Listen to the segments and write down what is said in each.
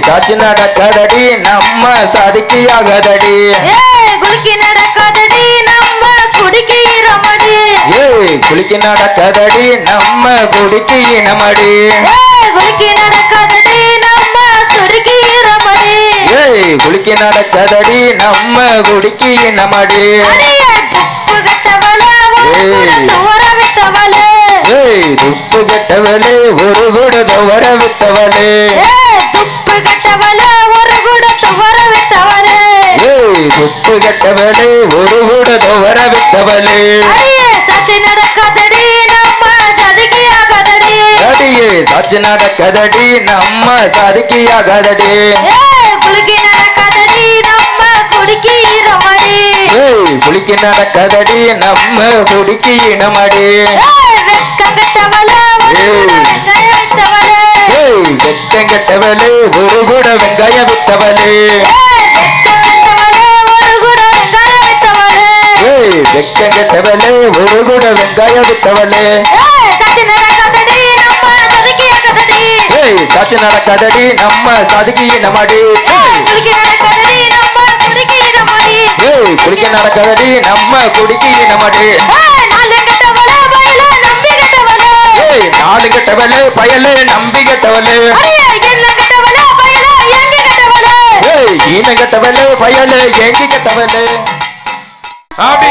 சாட்சி நடக்கதடி நம்ம சாதிக்கு ஆகதடி ஏ குலுக்கி நடக்காதடி நம்ம குடிக்கிறோமடி ஏய் குளிக்க நடக்கதடி நம்ம குடிக்கு இனமடி ஏ குலுக்கி நடக்காதடி நம்ம குடிக்கிறோமடி ஏய் குளிக்க நடக்கதடி நம்ம குடிக்கு இனமடி அடியே துப்பு கட்டவள ஒரு ஏய். துப்பு கெட்டவளே ஒரு கூட வர துப்பு கெட்டவளே ஒரு கூட வர விட்டவளே அடியே சச்சி நடக்காதடி நம்ம ஜதிக்கு ஆகாதடி. அடியே சாட்சி நடக்கதடி நம்ம சாதிக்கு ஆகதடி. ஏ குலுக்கி நடக்காதடி நம்ம நடக்கதடி நம்ம குடிக்கு இனமடி. வெக்கம் கெட்டவளே ஒரு கூட வெங்காய விட்டவளே வெக்கம் கெட்டவளே ஒரு கூட வெங்காய விட்டவளே. சாட்சி நடக்கதடி நம்ம சாதிக்கு இனமடி ஏய் குளிக்க நடக்கதடி நம்ம குடிக்கு இனமடி ஏய் நாலு கட்டவளே பயலே நம்பி கெட்டவளே. எங்க ஏய் ஈன கெட்டவளே பயலே ஏங்கி கெட்டவளே. அப்படி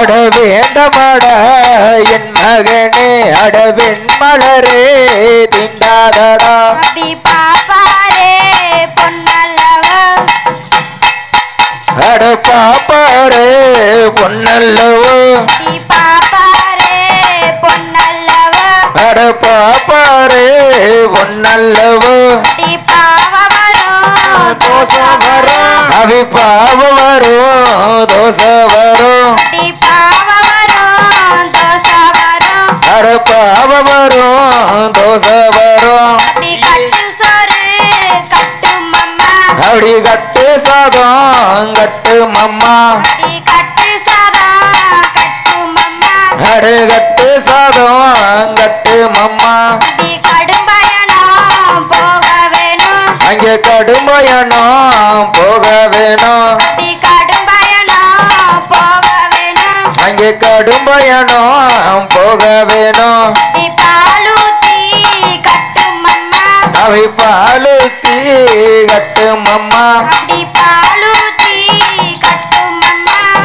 அட வேண்டமடா என் மகனே அட வெண் மலரே திண்டாதடா. அப்படி பாப்பாரே பொன்னல்லவா. அட பாப்பாரே பொன்னல்லவோ. பாப்பாரே பொன்னல்லவா. அட பாப்பாரே பொன்னல்லவோ. பாவ வரும். அவி பாவ வரும் தோசை வரும். அட பாவ வரும் தோசை வரும். அப்படி கட்டு சாதம் கட்டு மம்மா. அடு கட்டு சாதம் கட்டு மம்மா. அப்படி கடும்பயணம் போக வேணும். அங்கே கடுமையனும் போக வேணும். அவை பாலுத்தி கட்டு மம்மா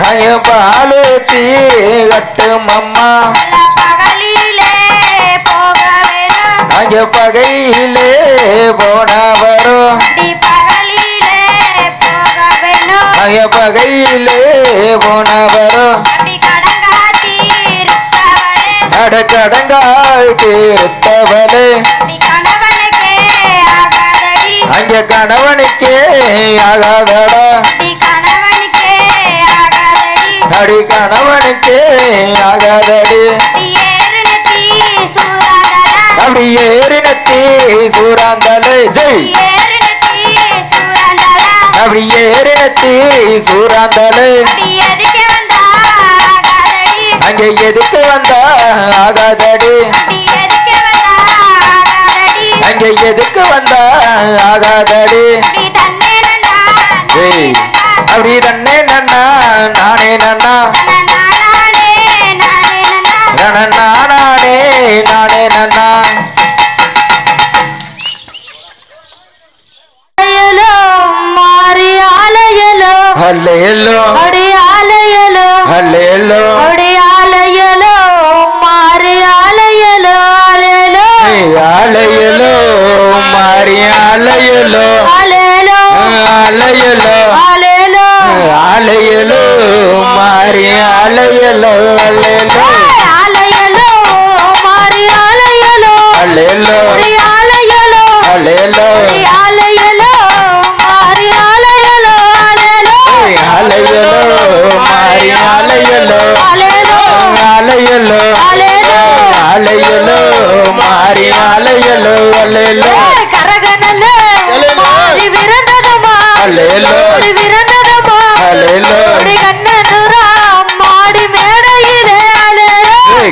அப்படி பாலூத்தி கட்டு மம்மா அங்கே பகையிலே போன வரும். அங்கே பகையிலே போன வரும். அட கடங்காய் ஆகாதடி அங்கே கணவனுக்கே ஆகாதடா. அப்படி கணவனுக்கே ஆகாதடி. அப்படி ஏறினத்தி சூறாந்தலை ஜெய். அப்படி ஏறினத்தி சூறாந்தலை அங்கே எதுக்கு வந்தா? ஆகாதடி. அங்கே எதுக்கு வந்தா? ஆகாதடி. அப்படி தன்னே நன்னா நானே நன்னா. நானே நானே நன்னா. மாறி ஆலயலோ அல்லேலோ அடி ஆலயலோ அல்லேலோ அலையலோ மாறி அலையலோ ஆலயலோ அலையலோ ஆலயலோ அலையலோ மாறி அலையலோ அலையலோ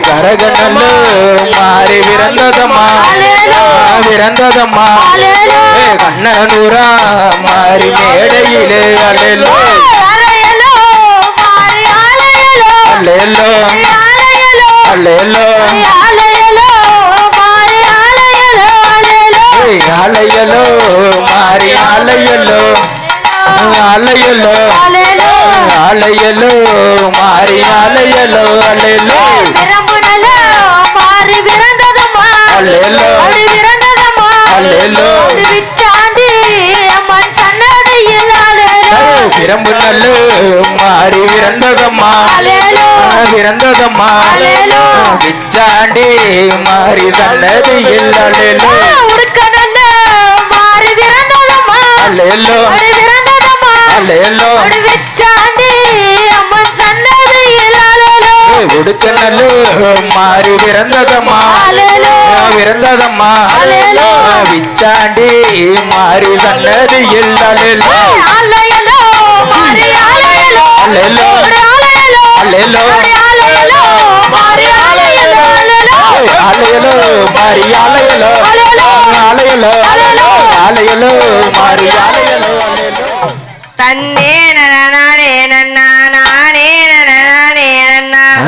கரகனல்லு மாறி விரந்ததம்மா. விரந்ததம்மா. கண்ணனூரா மாறி மேடையிலே அலையலோ. விரந்ததம்மா அல்லேலோ. விரந்ததம்மா அல்லேலோ. விச்சாண்டி அம்மன் சன்னதியில் நல்லு மாறி விரந்ததம்மா அலையலோ. விரந்ததம்மா அல்லேலோ. விச்சாண்டி மாறி சன்னதியில் அலையலோ உடுக்கனல்ல மாறி விரந்ததம்மா அல்லேலோ விரந்ததம்மா அல்லேலோ விச்சாண்டி உடுக்க நல்லு மாறி விரந்ததம்மா. விரந்ததம்மா. விச்சாண்டி மாறி அலையலோ. அலையலோ. அலையலோ. அலையலோ. அலையலோ. அலையலோ. தன்னே நன்னா நானே நனநானே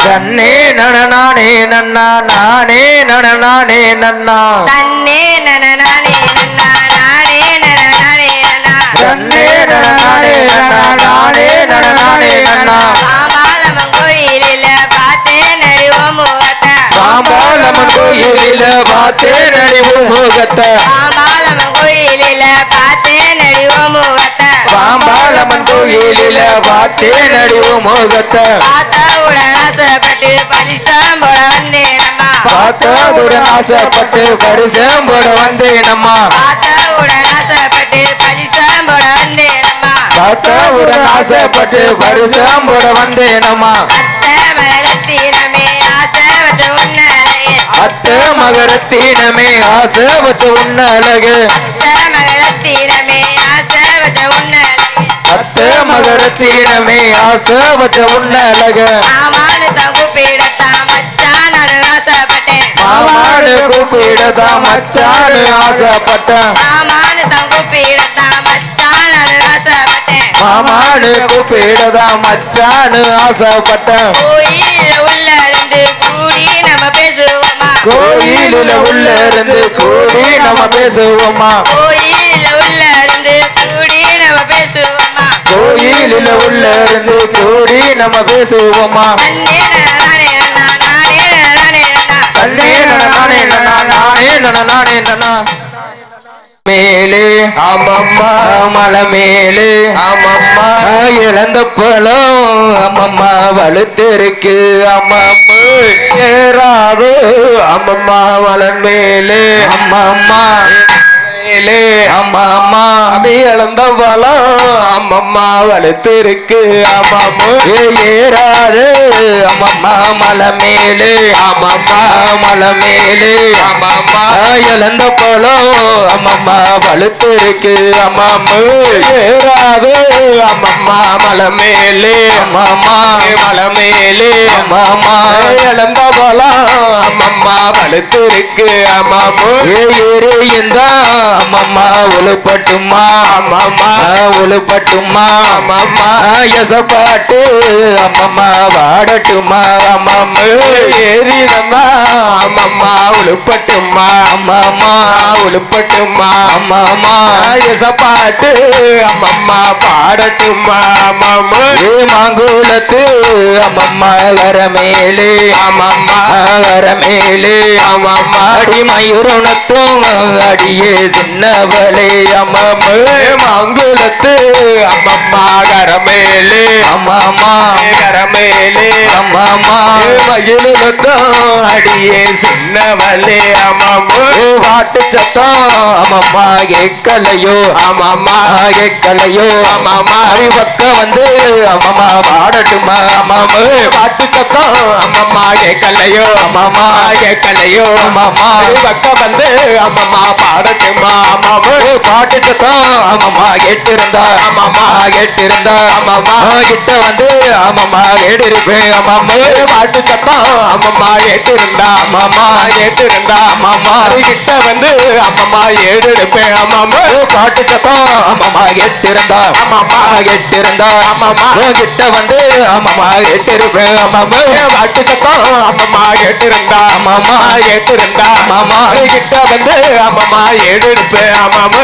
நன்னே நனநானே நன்னா நானே நனநானே நன்னா. தன்னே நனநானே நன்னா நானே நனநானே நன்னா. நன்னே நனநானே நன்னா நானே நனநானே நன்னா. மாமாலம்மன் கோயிலில பார்த்தேன் அறிவோம் முகத்தை. பாம்பாலம்மன் கோயிலில பார்த்தேன் அறிவு முகத்தை. மாமாலம்மன் கோயிலில பார்த்தேன் அறிவோம் முகத்தை. பாம்பாலம்மன் கோயிலில பார்த்தேன் அறிவு முகத்தை. ஆசைப்பட்டு பரிசம் போட வந்தேன் அம்மா பார்த்தவுடன் ஆசைப்பட்டு பரிசம் போட வந்தேனம்மா. பார்த்தவுடன் ஆசைப்பட்டு பரிசம் போட வந்தேன் அம்மா பார்த்தவுடன் ஆசைப்பட்டு பரிசம் போட வந்தேனம்மா. அத்தை மலத்தினமே ஆசை வச்ச உன்னலையே அத்தை மகரத்தினமே ஆசை வச்ச உன்ன அழகு அத்தை மலத்தினமே ஆசை வச்ச உன்னலையே அத்தை மகரத்தினமே ஆசை வச்ச உன்ன அழகு ஆமானு தான் கூப்பிடத்தான் மச்சான் ஆசைப்பட்டேன். மாமாடு கூப்பிடதான் மச்சானு ஆசைப்பட்டேன். ஆமானு தான் கூப்பிடத்தான் மச்சான் ஆசைப்பட்டேன். மாமாடு கூப்பிடதான் மச்சானு ஆசைப்பட்டேன். கோயில உள்ள இருந்து கூடி நம்ம பேசுவோமா? கோயிலில உள்ள இருந்து கூடி நம்ம பேசுவோமா? கோயில உள்ள இருந்து கூடி நம்ம பேசுவோமா? கோயிலில உள்ள இருந்து கூடி நம்ம பேசுவோமா? மேலே ஆமம்மா மலை மேலே ஆமம்மா இழந்த பழம் அம்மம்மா வலுத்திருக்கு அம்மம்மா ஏறாது அம்மம்மா மலை மேலே அம்மம்மா மேலே அம்மா அபி இழந்த பலம் அம்மம்மா வளர்த்திருக்கு அம்மம்மா ஏறாது அம்மம்மா மலை மேலே அம்மம்மா மலை மேலே அம்மம்மா இழந்த பழம் அம்மம்மா வளர்த்திருக்கு அம்மாமு ஏறாது அம்மம்மா மலை மேலே அம்மம்மா மலை மேலே அம்மம்மா இழந்த பழம் அம்மம்மா வலுத்திருக்கு அம்மம்மா ஏ ஏறி இந்த அம்மம்மா உழுப்பட்டுமா அம்மம்மா. உழுப்பட்டுமா. அம்மம்மா. எசப்பாட்டு. அம்மம்மா வாடட்டுமா அம்மம்மா ஏறி தந்தா அம்மம்மா உழுப்பட்டுமா அம்மம்மா. உழுப்பட்டுமா அம்மம்மா. எசப்பாட்டு அம்மம்மா பாடட்டுமா அம்மம்மா. ஏ மாங்குளத்து அம்மம்மா வரமேலே அம்மம்மா. வரமேலே அம்மம்மா. அடி மயூரணத்தும் அடியே சின்னவளே அம்மம்மு. மங்குளத்து அம்மம்மா கரமேலே அம்மாமா கரமேலே அம்மாமா மகிழுலத்தம் அடியே சின்னவளே அம்மம்மு. பாட்டு சத்தம். அம்மம்மா கேட்கலையோ? அம்மம்மா. கேட்கலையோ? அம்மம்மா. பக்கம் வந்து அம்மம்மா பாடட்டுமா? அம்மாமு பாட்டு சத்தம். அம்மம்மா கேட்கலையோ? அம்மாமா கேட்கலையோ? அம்மாமா பக்கம் வந்து அம்மம்மா பாடட்டுமா? அம்மாவு பாட்டு சத்தம். அம்மம்மா கேட்டிருந்தா. அம்மம்மா. கேட்டிருந்தா. அம்மம்மா கிட்ட வந்து அம்மம்மா கேட்டிருப்பேன். அம்மாமு பாட்டு சத்தம். அம்மம்மா ஏற்றிருந்தா அம்மா ஏற்றிருந்தா அம்மாமா கிட்ட வந்து அம்மம்மா ஏறெடுப்பேன் அம்மாமா பாட்டு சத்தம் அம்மம்மா ஏற்றிருந்தா அம்மம்மா ஏற்றிருந்தா அம்மம்மா கிட்ட வந்து அம்மம்மா ஏற்றிருப்பேன். அம்மாமு பாட்டு சத்தம் அம்மம்மா ஏற்றிருந்தா அம்மம்மா ஏற்றிருந்தா அம்மம்மா கிட்ட வந்து அம்மம்மா ஏறெடுப்பேன் அம்மாமா